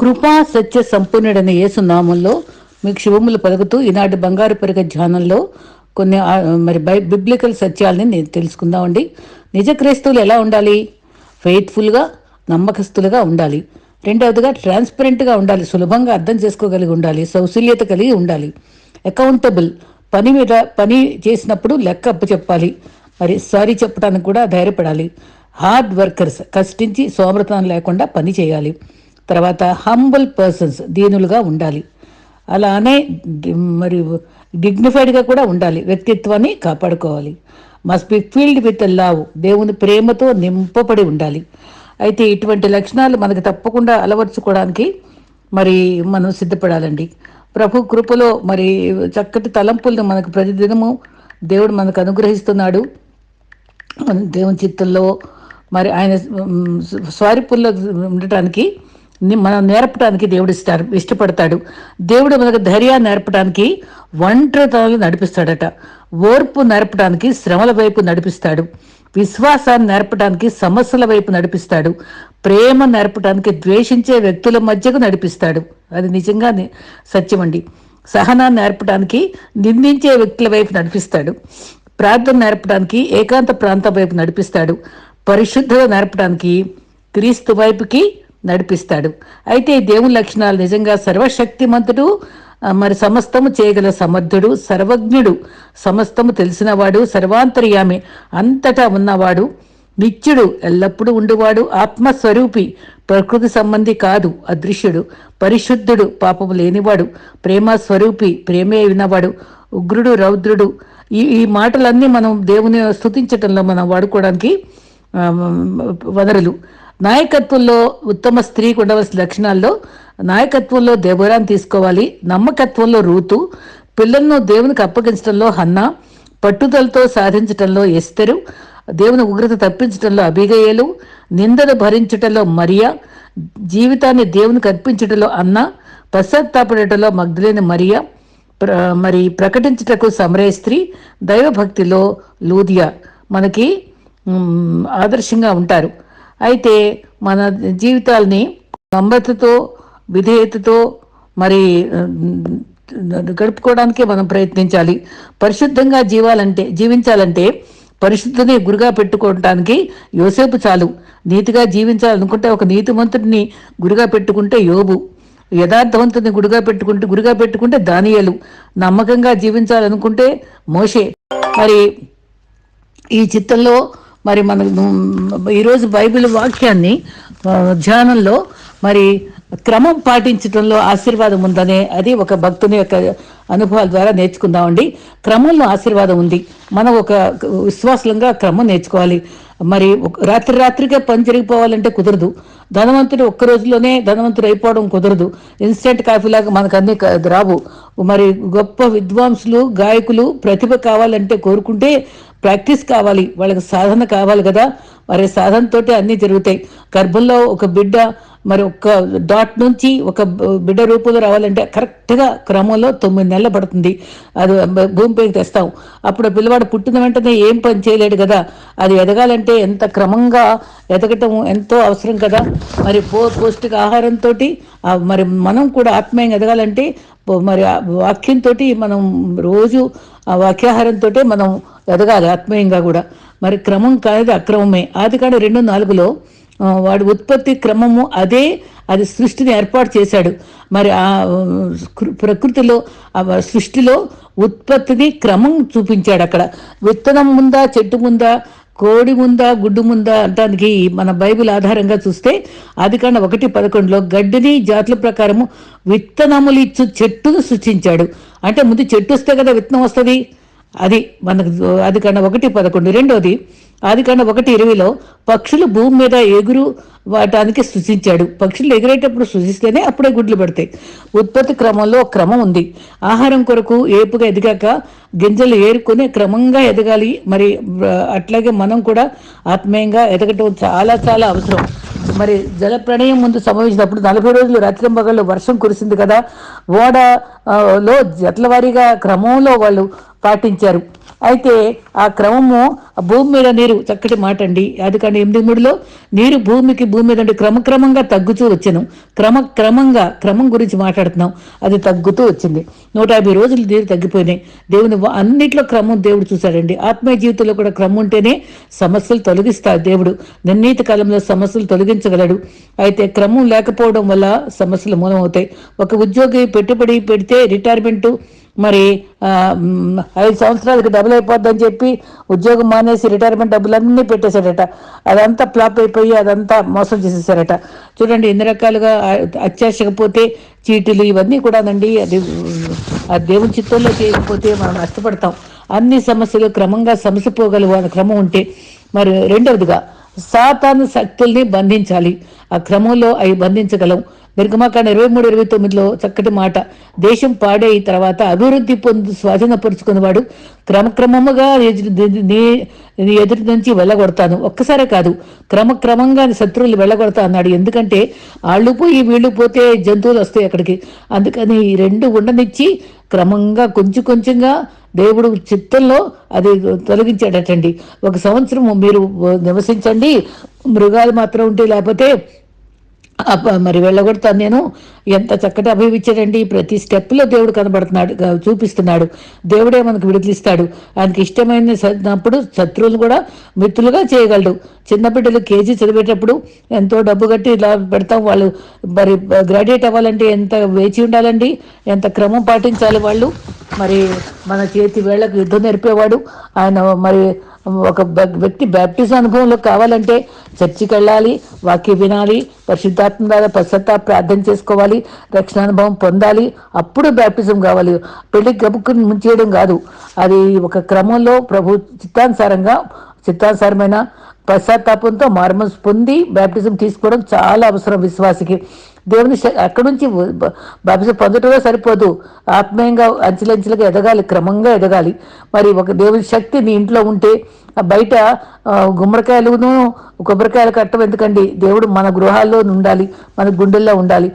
కృపా సత్య సంపూర్ణుడైన యేసు నామంలో మీకు శుభములు పలుకుతూ ఈనాటి బంగారు పెరుగ ధ్యానంలో కొన్ని మరి బై బిబ్లికల్ సత్యాలని నేను తెలుసుకుందామండి. నిజ క్రైస్తవులు ఎలా ఉండాలి? ఫెయిత్ఫుల్గా నమ్మకస్తులుగా ఉండాలి. రెండవదిగా ట్రాన్స్పరెంట్గా ఉండాలి. సులభంగా అర్థం చేసుకోగలిగి ఉండాలి. సౌశల్యత కలిగి ఉండాలి. అకౌంటబుల్ పని మీద పని చేసినప్పుడు లెక్క అప్పు చెప్పాలి. మరి సారీ చెప్పడానికి కూడా ధైర్యపడాలి. హార్డ్ వర్కర్స్ కష్టించి సోమృతం లేకుండా పని చేయాలి. తర్వాత హంబుల్ పర్సన్స్ దీనులుగా ఉండాలి. అలానే మరి డిగ్నిఫైడ్గా కూడా ఉండాలి. వ్యక్తిత్వాన్ని కాపాడుకోవాలి. Must be filled with love దేవుని ప్రేమతో నింపబడి ఉండాలి. అయితే ఇటువంటి లక్షణాలు మనకు తప్పకుండా అలవర్చుకోవడానికి మరి మనం సిద్ధపడాలండి. ప్రభు కృపలో మరి చక్కటి తలంపులను మనకు ప్రతిదినము దేవుడు మనకు అనుగ్రహిస్తున్నాడు. దేవుని చిత్తంలో మరి ఆయన స్వారిపుల్లో ఉండటానికి మనం నేర్పడానికి దేవుడు ఇస్తారు ఇష్టపడతాడు. దేవుడు మనకు ధైర్యాన్ని నేర్పడానికి ఒంటరితనాలు నడిపిస్తాడట. ఓర్పు నేర్పడానికి శ్రమల వైపు నడిపిస్తాడు. విశ్వాసాన్ని నేర్పడానికి సమస్యల వైపు నడిపిస్తాడు. ప్రేమ నేర్పడానికి ద్వేషించే వ్యక్తుల మధ్యకు నడిపిస్తాడు. అది నిజంగా సత్యమండి సహనాన్ని నేర్పడానికి నిందించే వ్యక్తుల వైపు నడిపిస్తాడు. ప్రార్థన నేర్పడానికి ఏకాంత ప్రాంతం వైపు నడిపిస్తాడు. పరిశుద్ధత నేర్పడానికి క్రీస్తు వైపుకి నడిపిస్తాడు. అయితే ఈ దేవుని లక్షణాలు నిజంగా సర్వశక్తిమంతుడు మరి సమస్తము చేయగల సమర్థుడు సర్వజ్ఞుడు సమస్తము తెలిసినవాడు సర్వాంతర్యామి అంతటా ఉన్నవాడు నిత్యుడు ఎల్లప్పుడూ ఉండువాడు ఆత్మస్వరూపి ప్రకృతి సంబంధి కాదు అదృశ్యుడు పరిశుద్ధుడు పాపము లేనివాడు ప్రేమ స్వరూపి ప్రేమే వినవాడు ఉగ్రుడు రౌద్రుడు. ఈ ఈ మాటలన్నీ మనం దేవుని స్థుతించటంలో మనం వాడుకోవడానికి వనరులు. నాయకత్వంలో ఉత్తమ స్త్రీకి ఉండవలసిన లక్షణాల్లో నాయకత్వంలో దేవరాన్ని తీసుకోవాలి నమ్మకత్వంలో రూతు పిల్లలను దేవునికి అప్పగించడంలో హన్న పట్టుదలతో సాధించటంలో ఎస్తరు దేవుని ఉగ్రత తప్పించటంలో అభిగయలు నిందను భరించటంలో మరియా జీవితాన్ని దేవునికి అర్పించటంలో అన్న పశ్చాత్తాపడటంలో మగ్ధులైన మరియా ప్ర మరి ప్రకటించుటకు సమరయ స్త్రీ దైవభక్తిలో లూదియా మనకి ఆదర్శంగా ఉంటారు. అయితే మన జీవితాల్ని నమ్రతతో విధేయతతో మరి గడుపుకోవడానికే మనం ప్రయత్నించాలి. పరిశుద్ధంగా జీవాలంటే జీవించాలంటే పరిశుద్ధిని గురిగా పెట్టుకోవడానికి యోసేపు చాలు. నీతిగా జీవించాలనుకుంటే ఒక నీతిమంతుడిని గురిగా పెట్టుకుంటే యోబు. యథార్థవంతుని గుడిగా పెట్టుకుంటే గురిగా పెట్టుకుంటే దానియలు. నమ్మకంగా జీవించాలనుకుంటే మోషే. మరి ఈ చిత్తంలో మరి మన ఈరోజు బైబిల్ వాక్యాన్ని ధ్యానంలో మరి క్రమం పాటించడంలో ఆశీర్వాదం ఉందనే అది ఒక భక్తుని యొక్క అనుభవాల ద్వారా నేర్చుకుందామండి. క్రమంలో ఆశీర్వాదం ఉంది. మనం ఒక విశ్వాసంగా క్రమం నేర్చుకోవాలి. మరి ఒక- రాత్రి రాత్రికే పని జరిగిపోవాలంటే కుదరదు. ధనవంతుడు ఒక్క రోజులోనే ధనవంతుడు అయిపోవడం కుదరదు. ఇన్స్టెంట్ కాఫీలాగా మనకు అన్ని రావు. మరి గొప్ప విద్వాంసులు గాయకులు ప్రతిభ కావాలంటే కోరుకుంటే ప్రాక్టీస్ కావాలి. వాళ్ళకి సాధన కావాలి కదా. మరి సాధనతోటి అన్నీ జరుగుతాయి. గర్భంలో ఒక బిడ్డ మరి ఒక డాట్ నుంచి ఒక బిడ్డ రూపంలో రావాలంటే కరెక్ట్గా క్రమంలో తొమ్మిది నెలలు పడుతుంది. అది భూమిపైకి తెస్తాం అప్పుడు పిల్లవాడు పుట్టిన వెంటనే ఏం పని చేయలేడు కదా. అది ఎదగాలంటే ఎంత క్రమంగా ఎదగటం ఎంతో అవసరం కదా. మరి పో పౌష్టిక ఆహారంతో మరి మనం కూడా ఆత్మీయంగా ఎదగాలంటే మరి వాక్యంతో మనం రోజు ఆ వాక్యాహారంతో మనం ఎదగాలి ఆత్మీయంగా కూడా. మరి క్రమం కాదు అక్రమమే. ఆది కాడ రెండు నాలుగులో వాడి ఉత్పత్తి క్రమము అదే అది సృష్టిని ఏర్పాటు చేశాడు. మరి ఆ ప్రకృతిలో ఆ సృష్టిలో ఉత్పత్తిని క్రమం చూపించాడు అక్కడ. విత్తనం ముందా చెట్టు ముందా కోడి ముందా గుడ్డు ముందా దానికి మన బైబిల్ ఆధారంగా చూస్తే అది కన్నా ఒకటి పదకొండులో గడ్డిని జాతుల ప్రకారము విత్తనములు ఇచ్చు చెట్టును సృష్టించాడు. అంటే ముందు చెట్టు వస్తే కదా విత్తనం వస్తుంది? అది మనకు అది కన్నా ఒకటి పదకొండు రెండోది ఆది కన్నా ఒకటి ఇరవైలో పక్షులు భూమి మీద ఎగురు వాటానికి సృజించాడు. పక్షులు ఎగిరేటప్పుడు సృజిస్తేనే అప్పుడే గుడ్లు పడతాయి. ఉత్పత్తి క్రమంలో క్రమం ఉంది. ఆహారం కొరకు ఏపుగా ఎదిగాక గింజలు ఏరుకొని క్రమంగా ఎదగాలి. మరి అట్లాగే మనం కూడా ఆత్మీయంగా ఎదగటం చాలా చాలా అవసరం. మరి జల ప్రళయం ముందు సంభవించినప్పుడు నలభై రోజులు రాత్రి పగళ్ళు వర్షం కురిసింది కదా. ఓడలో జట్ల వారీగా క్రమంలో వాళ్ళు పాటించారు. అయితే ఆ క్రమము భూమి మీద నీరు చక్కటి మాట అండి. అది కానీ ఎనిమిది మూడులో నీరు భూమికి భూమి మీద అంటే క్రమక్రమంగా తగ్గుతూ వచ్చాను. క్రమక్రమంగా క్రమం గురించి మాట్లాడుతున్నాం. అది తగ్గుతూ వచ్చింది. నూట యాభై రోజులు నీరు తగ్గిపోయినాయి. దేవుని అన్నిట్లో క్రమం దేవుడు చూశాడండి. ఆత్మీయ జీవితంలో కూడా క్రమం ఉంటేనే సమస్యలు తొలగిస్తాడు దేవుడు. నిర్ణీత కాలంలో సమస్యలు తొలగించగలడు. అయితే క్రమం లేకపోవడం వల్ల సమస్యలు మూలమవుతాయి. ఒక ఉద్యోగి పెట్టుబడి పెడితే రిటైర్మెంటు మరి ఐదు సంవత్సరాలకి డబుల్ అయిపోద్దని చెప్పి ఉద్యోగం మానేసి రిటైర్మెంట్ డబ్బులన్నీ పెట్టేశాడట. అదంతా ఫ్లాప్ అయిపోయి అదంతా మోసం చేసేసారట. చూడండి ఎన్ని రకాలుగా అత్యాశకపోతే చీటీలు ఇవన్నీ కూడానండి అది ఆ దేవుని చిత్తంలో చేయకపోతే మనం నష్టపడతాం. అన్ని సమస్యలు క్రమంగా సమసిపోగలవు అనే క్రమం ఉంటే మరి రెండవదిగా సాతాను శక్తుల్ని బంధించాలి. ఆ క్రమంలో అవి బంధించగలం. నిర్గమాకాండ ఇరవై మూడు ఇరవై తొమ్మిదిలో చక్కటి మాట. దేశం పాడే తర్వాత అభివృద్ధి పొందు స్వాధీనపరుచుకున్నవాడు క్రమక్రమముగా ఎదురు నీ ఎదురు నుంచి వెళ్ళగొడతాను. ఒక్కసారే కాదు క్రమక్రమంగా శత్రువులు వెళ్ళగొడతా అన్నాడు. ఎందుకంటే వాళ్ళు పోయి వీళ్ళు పోతే జంతువులు వస్తాయి అక్కడికి. అందుకని ఈ రెండు ఉండనిచ్చి క్రమంగా కొంచెం కొంచెంగా దేవుడు చిత్తంలో అది తొలగించాడటండి. ఒక సంవత్సరం మీరు నివసించండి. మృగాలు మాత్రం ఉంటే లేకపోతే మరి వెళ్ళగొడతాను నేను. ఎంత చక్కటి అభివిచ్చాడండి ప్రతి స్టెప్లో దేవుడు కనబడుతున్నాడు చూపిస్తున్నాడు. దేవుడే మనకు విడుదలిస్తాడు. ఆయనకి ఇష్టమైన శత్రువులు కూడా మిత్రులుగా చేయగలడు. చిన్నబిడ్డలు కేజీ చదివేటప్పుడు ఎంతో డబ్బు కట్టి ఇలా పెడతాం. వాళ్ళు మరి గ్రాడ్యుయేట్ అవ్వాలంటే ఎంత వేచి ఉండాలండి? ఎంత క్రమం పాటించాలి వాళ్ళు? మరి మన చేతి వేళ్ళకు యుద్ధం నేర్పేవాడు. ఆయన మరి ఒక వ్యక్తి బ్యాప్టిజం అనుభవంలో కావాలంటే చర్చికి వెళ్ళాలి వాక్య వినాలి పరిశుద్ధాత్మ ద్వారా పశ్చాత్తాప ప్రార్థన చేసుకోవాలి. రక్షణ అనుభవం పొందాలి అప్పుడు బ్యాప్టిజం కావాలి. పెళ్ళి గబుక్కుని ముంచేయడం కాదు. అది ఒక క్రమంలో ప్రభు చిత్తానుసారంగా చిత్తానుసారమైన పశ్చాత్తాపంతో మార్మస్ పొంది బ్యాప్టిజం తీసుకోవడం చాలా అవసరం విశ్వాసికి. దేవుని శ- అక్కడి నుంచి బ- పొందటమే సరిపోదు. ఆత్మీయంగా అంచెలంచెలుగా ఎదగాలి క్రమంగా ఎదగాలి. మరి ఒక దేవుని శక్తి నీ ఇంట్లో ఉంటే బయట గుమ్మడికాయలును కొబ్బరికాయలు కట్టడం ఎందుకండి? దేవుడు మన గృహాల్లో ఉండాలి మన గుండెల్లో ఉండాలి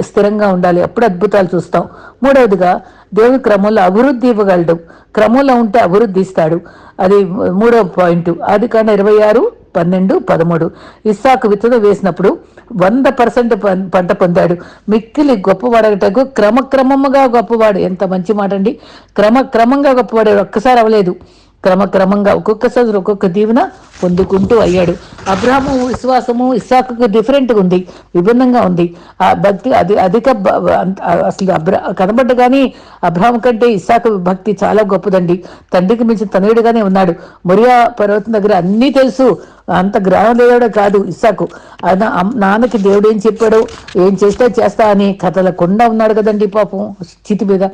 స్థిరంగా ఉండాలి. అప్పుడు అద్భుతాలు చూస్తాం. మూడవదిగా దేవుని క్రమంలో అభివృద్ధి ఇవ్వగలడు. క్రమంలో ఉంటే అభివృద్ధి ఇస్తాడు. అది మూడవ పాయింట్. అది కానీ ఇరవై ఆరు. పన్నెండు పదమూడు. ఇస్సాకు విత్తనం వేసినప్పుడు వంద పర్సెంట్ పంట పొందాడు. మిక్కిలి గొప్పవాడటకు క్రమక్రమముగా గొప్పవాడు. ఎంత మంచి మాట అండి క్రమక్రమంగా గొప్పవాడు ఒక్కసారి అవ్వలేదు. క్రమక్రమంగా ఒక్కొక్క సదురు ఒక్కొక్క దీవెన పొందుకుంటూ అయ్యాడు. అబ్రహము విశ్వాసము ఇస్సాకు డిఫరెంట్గా ఉంది. విభిన్నంగా ఉంది. ఆ భక్తి అది అధిక అసలు అబ్ర కనబడ్డ కానీ అబ్రహం కంటే ఇస్సాకు భక్తి చాలా గొప్పదండి. తండ్రికి మించిన తనయుడుగానే ఉన్నాడు. మొరియా పర్వతం దగ్గర అన్నీ తెలుసు. అంత గ్రామం దేవుడే కాదు ఇస్సాకు. ఆయన నాన్నకి దేవుడు ఏం చెప్పాడు? ఏం చేస్తే చేస్తా అని కథలకుండా ఉన్నాడు కదండి పాపం స్థితి మీద.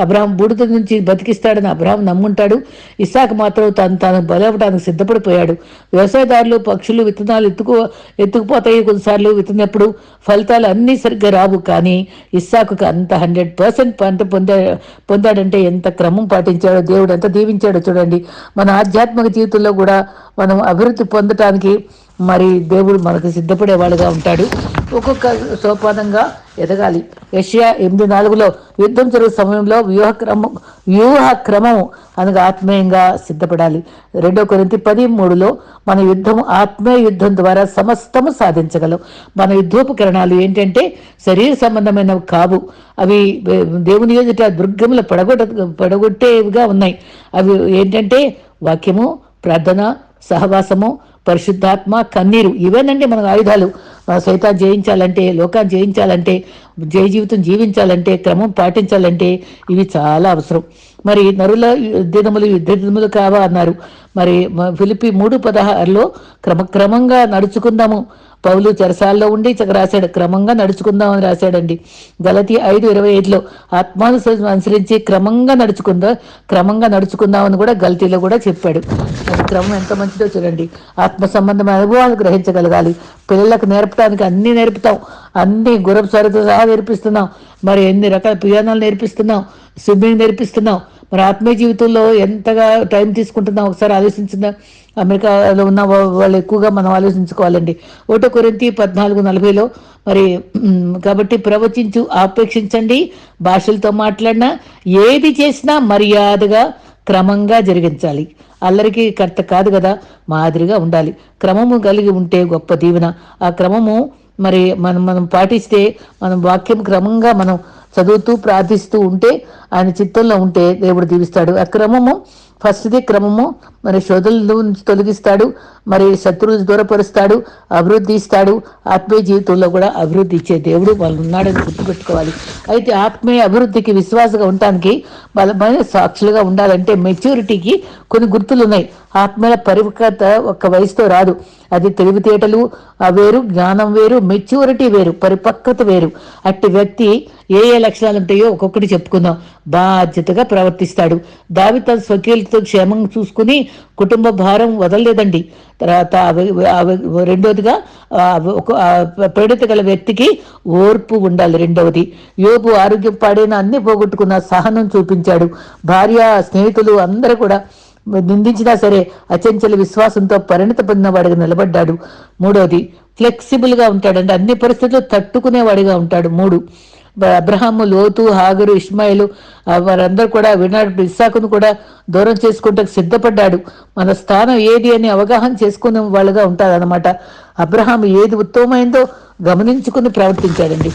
అబ్రాహం బూడిద నుంచి బతికిస్తాడని అబ్రాహం నమ్ముంటాడు. ఇస్సాకు మాత్రం తను తాను బలవటానికి సిద్ధపడిపోయాడు. వ్యవసాయదారులు పక్షులు విత్తనాలు ఎత్తుకు ఎత్తుకుపోతాయి కొన్నిసార్లు. విత్తనప్పుడు ఫలితాలు అన్నీ సరిగ్గా రావు కానీ ఇస్సాకు అంత హండ్రెడ్ పర్సెంట్ పంట పొందా పొందాడంటే ఎంత క్రమం పాటించాడో దేవుడు ఎంత దీవించాడో చూడండి. మన ఆధ్యాత్మిక జీవితంలో కూడా మనం అభివృద్ధి పొందటానికి మరి దేవుడు మనకు సిద్ధపడేవాడుగా ఉంటాడు. ఒక్కొక్క సోపానంగా ఎదగాలి. యషియా ఎనిమిది నాలుగులో యుద్ధం జరుగు సమయంలో వ్యూహ క్రమం వ్యూహ క్రమం అనగా ఆత్మీయంగా సిద్ధపడాలి. రెండో కొరింతి పది మూడులో మన యుద్ధం ఆత్మీయ యుద్ధం ద్వారా సమస్తము సాధించగలం. మన యుద్ధోపకరణాలు ఏంటంటే శరీర సంబంధమైనవి కావు. అవి దేవుని ఎదుట దుర్గములు పడగొట్ట పడగొట్టేవిగా ఉన్నాయి. అవి ఏంటంటే వాక్యము ప్రార్థన సహవాసము పరిశుద్ధాత్మ కన్నీరు ఇవేనండి మన ఆయుధాలు. మన జయించాలంటే లోకాన్ని జయించాలంటే జయ జీవితం జీవించాలంటే క్రమం పాటించాలంటే ఇవి చాలా అవసరం. మరి నరుల దినములు యుద్ధ దినములు కావా అన్నారు. మరి ఫిలిపి మూడు పదహారులో క్రమక్రమంగా నడుచుకుందాము. పౌలు చెరసాల్లో ఉండి రాశాడు క్రమంగా నడుచుకుందాం అని రాశాడండి. గలతి ఐదు ఇరవై ఐదులో ఆత్మాను అనుసరించి క్రమంగా నడుచుకుందా క్రమంగా నడుచుకుందాం అని కూడా గలతీలో కూడా చెప్పాడు. క్రమం ఎంత మంచిదో చూడండి. ఆత్మ సంబంధమైన అనుభవాలు గ్రహించగలగాలి. పిల్లలకు నేర్పడానికి అన్నీ నేర్పుతాం. అన్ని గురపు సరితో సహా నేర్పిస్తున్నాం. మరి ఎన్ని రకాల పియానాలు నేర్పిస్తున్నాం. స్విమ్మింగ్ నేర్పిస్తున్నాం. మరి ఆత్మీయ జీవితంలో ఎంతగా టైం తీసుకుంటున్నాం ఒకసారి ఆలోచించిన అమెరికాలో ఉన్న వాళ్ళు ఎక్కువగా మనం ఆలోచించుకోవాలండి. ఒకటో కొరింతి పద్నాలుగు నలభైలో మరి కాబట్టి ప్రవచించు ఆపేక్షించండి. భాషలతో మాట్లాడినా ఏది చేసినా మర్యాదగా క్రమంగా జరిగించాలి. అల్లరికి కర్త కాదు కదా మాదిరిగా ఉండాలి. క్రమము కలిగి ఉంటే గొప్ప దీవెన. ఆ క్రమము మరి మనం మనం పాటిస్తే మనం వాక్యం క్రమంగా మనం చదువుతూ ప్రార్థిస్తూ ఉంటే ఆయన చిత్తంలో ఉంటే దేవుడు దీవిస్తాడు. ఆ క్రమము ఫస్ట్ది క్రమము మరి శోధనలు తొలగిస్తాడు మరి శత్రువులు దూరపరుస్తాడు అభివృద్ధి ఇస్తాడు ఆత్మీయ జీవితంలో కూడా అభివృద్ధి ఇచ్చే దేవుడు వాళ్ళు ఉన్నాడని గుర్తుపెట్టుకోవాలి. అయితే ఆత్మీయ అభివృద్ధికి విశ్వాసగా ఉండటానికి బలమైన సాక్షులుగా ఉండాలంటే మెచ్యూరిటీకి కొన్ని గుర్తులు ఉన్నాయి. ఆత్మల పరిపక్వత ఒక్క వయసుతో రాదు. అది తెలివితేటలు ఆ వేరు జ్ఞానం వేరు మెచ్యూరిటీ వేరు పరిపక్వత వేరు. అట్టి వ్యక్తి ఏ ఏ లక్షణాలు ఉంటాయో ఒక్కొక్కటి చెప్పుకుందాం. బాధ్యతగా ప్రవర్తిస్తాడు. దావి తన స్వకీయులతో క్షేమంగా చూసుకుని కుటుంబ భారం వదలలేదండి. తర్వాత అవి- రెండవదిగా ఒక పీడిత గల వ్యక్తికి ఓర్పు ఉండాలి రెండవది. యోబు ఆరోగ్యం పాడైన అన్ని పోగొట్టుకున్న సహనం చూపించాడు. భార్య స్నేహితులు అందరూ కూడా నిందించినా సరే అచంచల విశ్వాసంతో పరిణత పొందినవాడిగా నిలబడ్డాడు. మూడవది ఫ్లెక్సిబుల్గా ఉంటాడంటే అన్ని పరిస్థితులు తట్టుకునేవాడిగా ఉంటాడు. మూడు అబ్రహాము లోతు హాగరు ఇస్మాయిలు వారందరూ కూడా వినాడు. ఇస్సాకును కూడా దూరం చేసుకుంటూ సిద్ధపడ్డాడు. మన స్థానం ఏది అని అవగాహన చేసుకునే వాళ్ళుగా ఉంటారన్నమాట అబ్రహాం ఏది ఉత్తమమైందో గమనించుకుని ప్రవర్తించాడండి.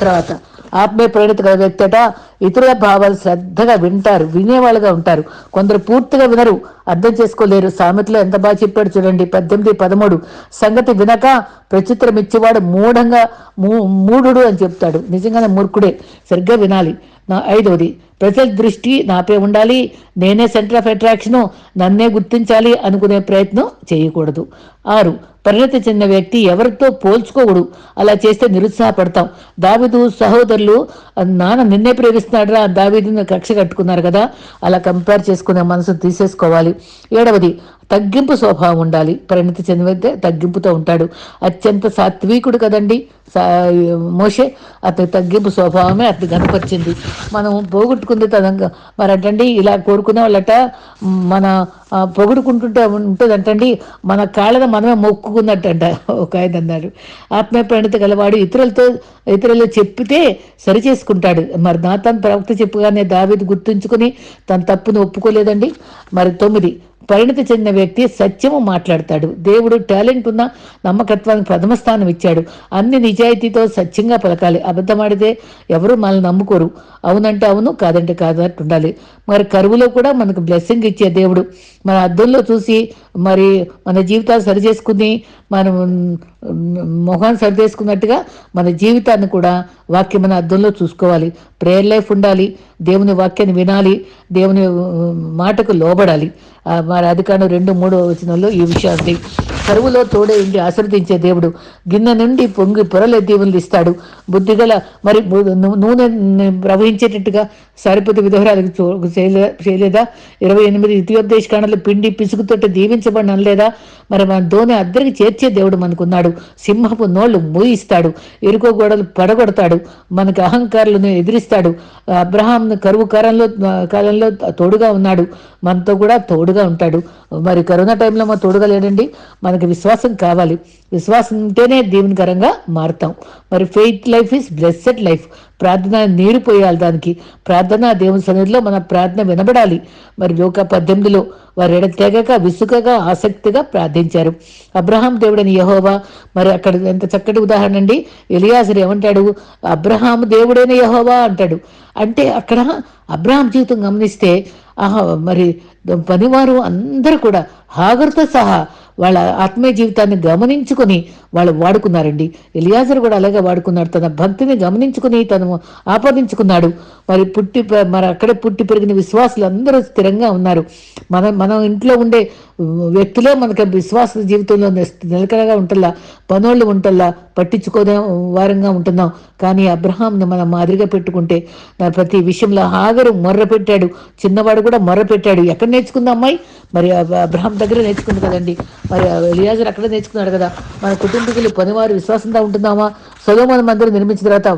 తర్వాత ఆత్మీయ ప్రేరిత గల అట ఇతరుల భావాలు శ్రద్ధగా వింటారు వినేవాళ్ళుగా ఉంటారు. కొందరు పూర్తిగా వినరు అర్థం చేసుకోలేరు. సామెతలో ఎంత బాగా చెప్పాడు చూడండి. పద్దెనిమిది పదమూడు. సంగతి వినక ప్రచిత్రం ఇచ్చేవాడు మూఢంగా మూ- మూఢుడు అని చెప్తాడు. నిజంగానే మూర్ఖుడే. సరిగ్గా వినాలి. నా ఐదవది ప్రజల దృష్టి నాపై ఉండాలి. నేనే సెంటర్ ఆఫ్ అట్రాక్షను నన్నే గుర్తించాలి అనుకునే ప్రయత్నం చేయకూడదు. ఆరు పరిణతి చెందిన వ్యక్తి ఎవరితో పోల్చుకోకూడదు. అలా చేస్తే నిరుత్సాహపడతాం. దావిదు సహోదరులు నాన్న నిన్నే ప్రేమిస్తున్నాడురా దావిదుని కక్ష కట్టుకున్నారు కదా. అలా కంపేర్ చేసుకునే మనసు తీసేసుకోవాలి. ఏడవది తగ్గింపు స్వభావం ఉండాలి. పరిణతి చెందితే తగ్గింపుతో ఉంటాడు. అత్యంత సాత్వికుడు కదండి. సా- మోషే అతని తగ్గింపు స్వభావమే అతను కనపరిచింది. మనం పోగొట్టుకుంది తనంగా మరి అంటండి ఇలా కోరుకునే వాళ్ళట మన పొగుడుకుంటుంటే ఉంటుందంటండి. మన కాళ్ళను మనమే మొక్కుకున్నట్టంట ఒక ఆయన అన్నాడు ఆత్మీయ ప్రణిత గలవాడు ఇతరులతో ఇతరులు చెప్పితే సరి చేసుకుంటాడు మరి తన ప్రవక్త చెప్పుగానే దావీదు గుర్తుంచుకుని తన తప్పును ఒప్పుకోలేదండి. మరి తొమ్మిది పరిణతి చెందిన వ్యక్తి సత్యము మాట్లాడతాడు. దేవుడు టాలెంట్ ఉన్న నమ్మకత్వానికి ప్రథమ స్థానం ఇచ్చాడు. అన్ని నిజాయితీతో సత్యంగా పలకాలి. అబద్ధమాడితే ఎవరు మనల్ని నమ్ముకోరు. అవునంటే అవును కాదంటే కాదన్నట్టు ఉండాలి. మరి కరువులో కూడా మనకు బ్లెస్సింగ్ ఇచ్చే దేవుడు మన అద్దంలో చూసి మరి మన జీవితాలు సరి చేసుకుని మనం మొహాన్ని సరిచేసుకున్నట్టుగా మన జీవితాన్ని కూడా వాక్యం మన అద్దంలో చూసుకోవాలి. ప్రేయర్ లైఫ్ ఉండాలి దేవుని వాక్యాన్ని వినాలి దేవుని మాటకు లోబడాలి. మరి మరి కానీ రెండు మూడు వచనంలో ఈ విషయాన్ని కరువులో తోడే ఉండి ఆశీర్వదించే దేవుడు గిన్నె నుండి పొంగి పొరలే దీవులు ఇస్తాడు. బుద్ధిగల మరి నూనె ప్రవహించేటట్టుగా సరిపోతే విధవరాలకు చేయలే- చేయలేదా? ఇరవై ఎనిమిది ఇతియోపదేశ కాండలో పిండి పిసుకుతోటి దీవించబడిన మరి మన దోని అద్దరికి చేర్చే దేవుడు మనకున్నాడు. సింహపు నోళ్ళు మూయిస్తాడు. ఇరుకో గోడలు పడగొడతాడు. మనకు అహంకారులను ఎదిరిస్తాడు. అబ్రహాం కరువు కాలంలో కాలంలో తోడుగా ఉన్నాడు. మనతో కూడా తోడుగా ఉంటాడు. మరి కరోనా టైంలో మా తోడుగా లేడండి. మనకి విశ్వాసం కావాలి. విశ్వాసం ఉంటేనే దీవెనకరంగా మారుతాం. మరి faith life is blessed life ప్రార్థన నీరు పోయాలి దానికి. ప్రార్థన దేవుని సన్నిధిలో మన ప్రార్థన వినబడాలి. మరి లోక పద్దెనిమిదిలో వారు తెగక విసుకగా ఆసక్తిగా ప్రార్థించారు. అబ్రహాం దేవుడని యహోవా మరి అక్కడ ఎంత చక్కటి ఉదాహరణ అండి. ఎలియాసరు ఏమంటాడు? అబ్రహాం దేవుడైన యహోవా అంటాడు. అంటే అక్కడ అబ్రహాం జీవితం గమనిస్తే ఆహా మరి పనివారు అందరూ కూడా హాగర్తో సహా వాళ్ళ ఆత్మీయ జీవితాన్ని గమనించుకొని వాళ్ళు వాడుకున్నారండి. ఎలియాజర్ కూడా అలాగే వాడుకున్నాడు తన భక్తిని గమనించుకుని తను ఆపాదించుకున్నాడు. మరి పుట్టి మరి అక్కడే పుట్టి పెరిగిన విశ్వాసులు అందరూ స్థిరంగా ఉన్నారు. మన మనం ఇంట్లో ఉండే వ్యక్తులే మనకి విశ్వాస జీవితంలో నిలకడగా ఉంటల్లా పనోళ్ళు ఉంటల్లా పట్టించుకోదే వారంగా ఉంటున్నాం. కానీ అబ్రహాంని మనం మాదిరిగా పెట్టుకుంటే ప్రతి విషయంలో హాగరు మొర్ర పెట్టాడు చిన్నవాడు కూడా మొర్ర పెట్టాడు ఎక్కడ నేర్చుకుంది అమ్మాయి? మరి అబ్రహాం దగ్గర నేర్చుకుంది కదండి. మరి ఎలియాజర్ అక్కడ నేర్చుకున్నాడు కదా. మన కుటుంబీకులు పనివారు విశ్వాసంగా ఉంటుందామా సొలోమన్ మందిరం నిర్మించిన తర్వాత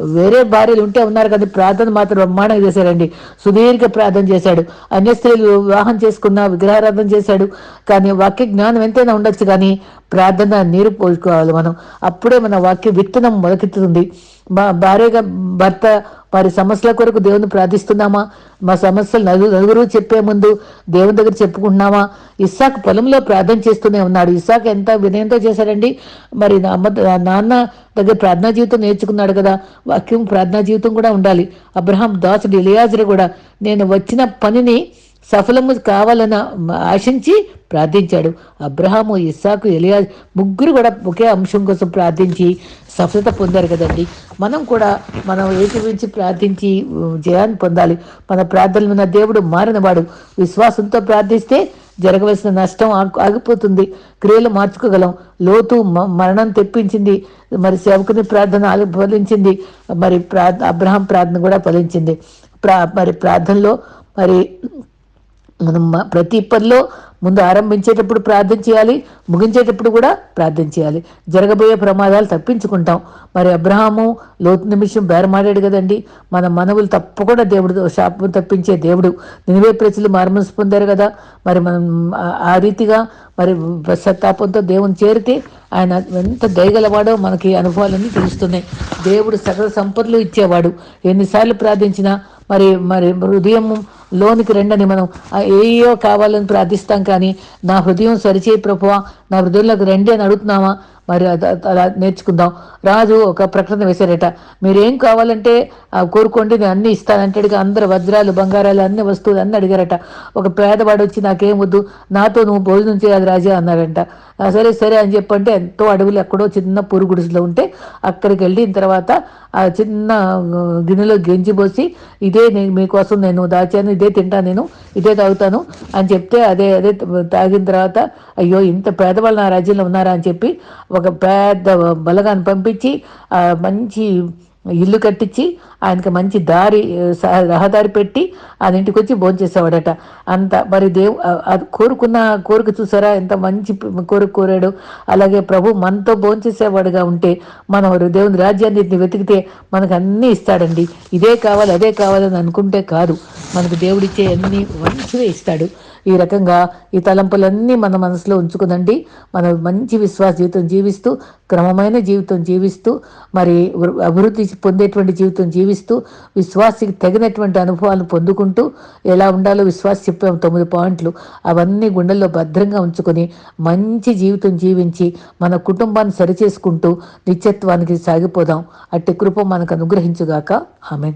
వేరే భార్యలు ఉంటే ఉన్నారు కానీ ప్రార్థన మాత్రం బ్రహ్మాండంగా చేశారండి. సుదీర్ఘ ప్రార్థన చేశాడు. అన్య స్త్రీలు వివాహం చేసుకున్న విగ్రహారాధన చేశాడు. కానీ వాక్య జ్ఞానం ఎంతైనా ఉండొచ్చు కానీ ప్రార్థన నీరు పోసుకోవాలి మనం. అప్పుడే మన వాక్య విత్తనం మొలకెత్తుతుంది. మా భార్యగా భర్త వారి సమస్యల కొరకు దేవుని ప్రార్థిస్తున్నామా? మా సమస్యలు నలుగురు నలుగురు చెప్పే ముందు దేవుని దగ్గర చెప్పుకుంటున్నామా? ఇస్సాక్ పొలంలో ప్రార్థన చేస్తూనే ఉన్నాడు. ఇస్సాక్ ఎంత వినయంతో చేశాడండి. మరి నా అమ్మ నాన్న దగ్గర ప్రార్థనా జీవితం నేర్చుకున్నాడు కదా. వాక్యం ప్రార్థనా జీవితం కూడా ఉండాలి. అబ్రహాం దాసుడు ఇలియాజులు కూడా నేను వచ్చిన పనిని సఫలము కావాలని ఆశించి ప్రార్థించాడు. అబ్రహాము ఇస్సాకు ఎలియా ముగ్గురు కూడా ఒకే అంశం కోసం ప్రార్థించి సఫలత పొందారు కదండి. మనం కూడా మనం ఏకీవించి ప్రార్థించి జయాన్ని పొందాలి. మన ప్రార్థనలు ఉన్న దేవుడు మారినవాడు. విశ్వాసంతో ప్రార్థిస్తే జరగవలసిన నష్టం ఆగిపోతుంది. క్రియలు మార్చుకోగలం. లోతు మరణం తెప్పించింది. మరి సేవకుని ప్రార్థన ఫలించింది. మరి ప్రా అబ్రహాం ప్రార్థన కూడా ఫలించింది. ప్రా మరి ప్రార్థనలో మరి మనం ప్రతి పనిలో ముందు ఆరంభించేటప్పుడు ప్రార్థన చేయాలి ముగించేటప్పుడు కూడా ప్రార్థన చేయాలి. జరగబోయే ప్రమాదాలు తప్పించుకుంటాం. మరి అబ్రహాము లోతు నిమిషం బేరమాడాడు కదండి. మన మనవులు తప్పకుండా దేవుడు శాపం తప్పించే దేవుడు. నినివే ప్రజలు మార్మల్స్ పొందారు కదా. మరి మనం ఆ- రీతిగా మరి సత్తాపంతో దేవుని చేరితే ఆయన ఎంత దయగలవాడో మనకి అనుభవాలన్నీ తెలుస్తున్నాయి. దేవుడు సకల సంపదలు ఇచ్చేవాడు. ఎన్నిసార్లు ప్రార్థించినా మరి మరి హృదయం లోనికి రెండని మనం ఏయో కావాలని ప్రార్థిస్తాం కానీ నా హృదయం సరిచేయి ప్రభువా నా హృదయంలోకి రండి అని అడుగుతున్నామా? మరి అలా నేర్చుకుందాం. రాజు ఒక ప్రకటన వేశారట. మీరేం కావాలంటే ఆ కోరుకోండి నేను అన్ని ఇస్తానంటాడు అందరు వజ్రాలు బంగారాలు అన్ని వస్తువులు అన్ని అడిగారట. ఒక పేదవాడు వచ్చి నాకేం వద్దు నాతో నువ్వు భోజనం చేయాలి రాజా అన్నారంట సరే సరే అని చెప్పంటే ఎంతో అడవులు ఎక్కడో చిన్న పురుగుడిసలో ఉంటే అక్కడికి వెళ్ళిన తర్వాత ఆ చిన్న గిన్నెలో గెంజి పోసి ఇదే నేను మీకోసం నేను దాచాను ఇదే తింటాను నేను ఇదే తాగుతాను అని చెప్తే అదే అదే తాగిన తర్వాత అయ్యో ఇంత పేదవాళ్ళు నా రాజ్యంలో ఉన్నారా అని చెప్పి ఒక పెద్ద బలగాన్ని పంపించి మంచి ఇల్లు కట్టించి ఆయనకి మంచి దారి సహ- రహదారి పెట్టి ఆయన ఇంటికి వచ్చి భోంచేసేవాడట అంత మరి దేవు అది కోరుకున్న కోరిక చూసారా? ఎంత మంచి కోరిక కోరాడు. అలాగే ప్రభు మనతో భోంచేసేవాడుగా ఉంటే మనం దేవుని రాజ్యాన్ని వెతికితే మనకు అన్నీ ఇస్తాడండి. ఇదే కావాలి అదే కావాలని అనుకుంటే కాదు. మనకు దేవుడిచ్చే అన్ని మంచివే ఇస్తాడు. ఈ రకంగా ఈ తలంపులన్నీ మన మనసులో ఉంచుకునండి. మనం మంచి విశ్వాస జీవితం జీవిస్తూ క్రమమైన జీవితం జీవిస్తూ మరి అభివృద్ధి పొందేటువంటి జీవితం జీవిస్తూ విశ్వాసికి తగినటువంటి అనుభవాలను పొందుకుంటూ ఎలా ఉండాలో విశ్వాస చెప్పాం తొమ్మిది పాయింట్లు. అవన్నీ గుండెల్లో భద్రంగా ఉంచుకొని మంచి జీవితం జీవించి మన కుటుంబాన్ని సరిచేసుకుంటూ నిత్యత్వానికి సాగిపోదాం. అట్టి కృప మనకు అనుగ్రహించుగాక. ఆమెన్.